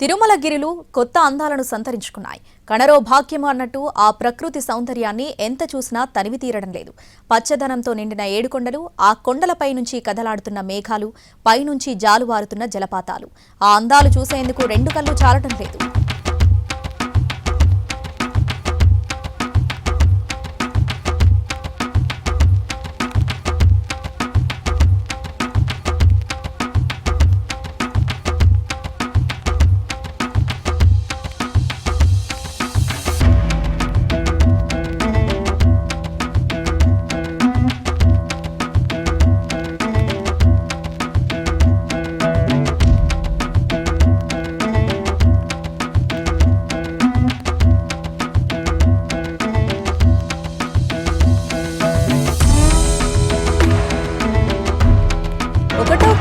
తిరుమలగిరిలు కొత్త అందాలను సంతరించుకున్నాయి. కణరో భాగ్యము అన్నట్టు ఆ ప్రకృతి సౌందర్యాన్ని ఎంత చూసినా తనివి తీరడం లేదు. పచ్చదనంతో నిండిన ఏడుకొండలు ఆ కొండలపై నుంచి కదలాడుతున్న మేఘాలు పైనుంచి జాలువారుతున్న జలపాతాలు. ఆ అందాలు చూసేందుకు రెండు కళ్ళు చాలటం లేదు.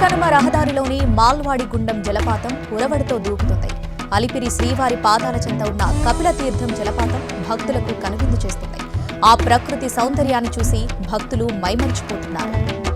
కనుమ రహదారిలోని మాల్వాడి గుండం జలపాతం ఉరవడితో దూకుతుంది. అలిపిరి శ్రీవారి పాదాల చెంత ఉన్న కపిల తీర్థం జలపాతం భక్తులకు కనువిందు చేస్తుంది. ఆ ప్రకృతి సౌందర్యాన్ని చూసి భక్తులు మైమర్చిపోతున్నారు.